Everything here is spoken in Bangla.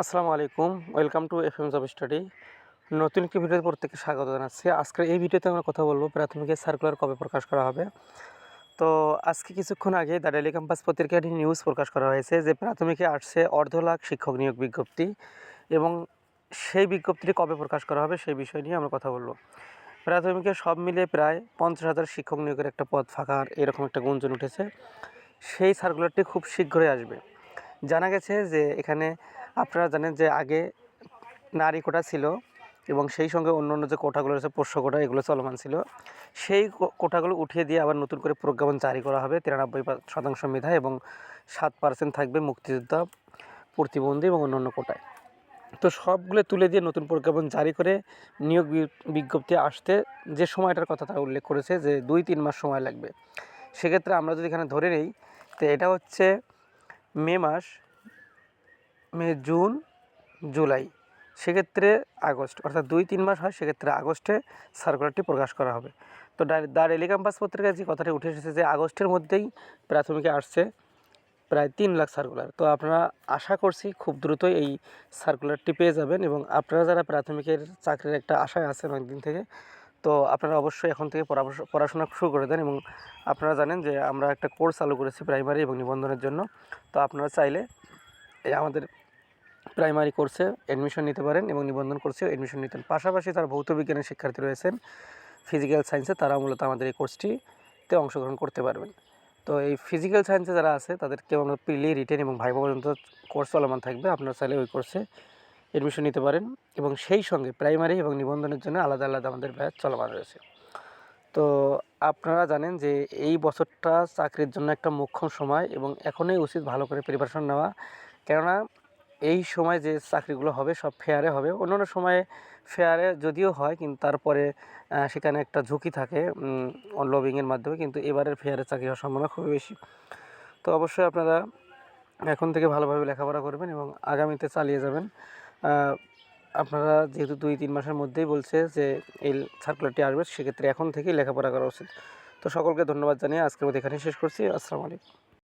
আসসালামু আলাইকুম, welcome to F M job study. নতুন একটি ভিডিওতে প্রত্যেককে স্বাগত জানাচ্ছি। আজকের এই ভিডিওতে আমরা কথা বলব প্রাথমিকের সার্কুলার কবে প্রকাশ করা হবে। তো আজকে কিছুক্ষণ আগে দ্য ডেলি ক্যাম্পাস পত্রিকায় একটি নিউজ প্রকাশ করা হয়েছে যে প্রাথমিকে আসছে অর্ধ লাখ শিক্ষক নিয়োগ বিজ্ঞপ্তি এবং সেই বিজ্ঞপ্তিটি কবে প্রকাশ করা হবে সেই বিষয় নিয়ে আমরা কথা বলব। প্রাথমিকে সব মিলে প্রায় পঞ্চাশ হাজার শিক্ষক নিয়োগের একটা পদ ফাঁকা এরকম একটা গুঞ্জন উঠেছে। সেই সার্কুলারটি খুব শীঘ্রই আসবে। জানা গেছে যে এখানে আপনারা জানেন যে আগে নারী কোটা ছিল এবং সেই সঙ্গে অন্য অন্য যে কোটাগুলো রয়েছে, পোষ্য কোটা, এগুলো চলমান ছিল। সেই কোটাগুলো উঠিয়ে দিয়ে আবার নতুন করে প্রজ্ঞাপন জারি করা হবে। তিরানব্বই শতাংশ মেধা এবং সাত পার্সেন্ট থাকবে মুক্তিযোদ্ধা, প্রতিবন্ধী এবং অন্য কোটায়। তো সবগুলো তুলে দিয়ে নতুন প্রজ্ঞাপন জারি করে নিয়োগ বিজ্ঞপ্তি আসতে যে সময়টার কথা তারা উল্লেখ করেছে যে দুই তিন মাস সময় লাগবে। সেক্ষেত্রে আমরা যদি এখানে ধরে নেই, তো এটা হচ্ছে মে মাস। মে, জুন, জুলাই। সেক্ষেত্রে আগস্ট। অর্থাৎ দুই, তিন মাস হয়, সেক্ষেত্রে আগস্টে সার্কুলারটি প্রকাশ করা হবে। তো দ্য ডেলি ক্যাম্পাস পত্রিকায় যে কথাটি উঠে এসেছে যে আগস্টের মধ্যেই প্রাথমিকে আসছে প্রায় তিন লাখ সার্কুলার তো আপনারা আশা করছি খুব দ্রুতই এই সার্কুলারটি পেয়ে যাবেন এবং আপনারা যারা প্রাথমিকের চাকরির একটা আশায় আছেন অনেকদিন থেকে, তো আপনারা অবশ্যই এখন থেকে পড়াশো- পড়াশোনা শুরু করে দেন এবং আপনারা জানেন যে আমরা একটা কোর্স চালু করেছি প্রাইমারি এবং নিবন্ধনের জন্য। তো আপনারা চাইলে এই আমাদের প্রাইমারি কোর্সে অ্যাডমিশন নিতে পারেন এবং নিবন্ধন কোর্সেও অ্যাডমিশন নিতেন। পাশাপাশি তারা ভৌত বিজ্ঞানের শিক্ষার্থী রয়েছেন। ফিজিক্যাল সায়েন্সে তারা মূলত আমাদের এই কোর্সটিতে অংশগ্রহণ করতে পারবেন। তো এই ফিজিক্যাল সায়েন্সে যারা আছে, তাদেরকে আমরা প্রিলি রিটেন এবং ভাইবা পর্যন্ত কোর্স চলমান থাকবে। আপনারা চাইলে ওই কোর্সে অ্যাডমিশন নিতে পারেন এবং সেই সঙ্গে প্রাইমারি এবং নিবন্ধনের জন্য আলাদা আলাদা আমাদের ব্যাচ চলমান রয়েছে। তো আপনারা জানেন যে এই বছরটা চাকরির জন্য একটা মোক্ষম সময় এবং এখনই উচিত ভালো করে প্রিপারেশন নেওয়া। কেননা এই সময় যে চাকরিগুলো হবে সব ফেয়ারে হবে। অন্যান্য সময়ে ফেয়ারে যদিও হয়, কিন্তু তারপরে সেখানে একটা ঝুঁকি থাকে লবিংয়ের মাধ্যমে, কিন্তু এবারের ফেয়ারে চাকরি হওয়ার সম্ভাবনা খুবই বেশি। তো অবশ্যই আপনারা এখন থেকে ভালোভাবে লেখাপড়া করবেন এবং আগামীতে চালিয়ে যাবেন। আপনারা যেহেতু দুই, তিন মাসের মধ্যেই বলছে যে এই সার্কুলারটি আসবে, সেক্ষেত্রে এখন থেকেই লেখাপড়া করা উচিত। তো সকলকে ধন্যবাদ জানিয়ে আজকের মধ্যে এখানেই শেষ করছি। আসসালামু আলাইকুম।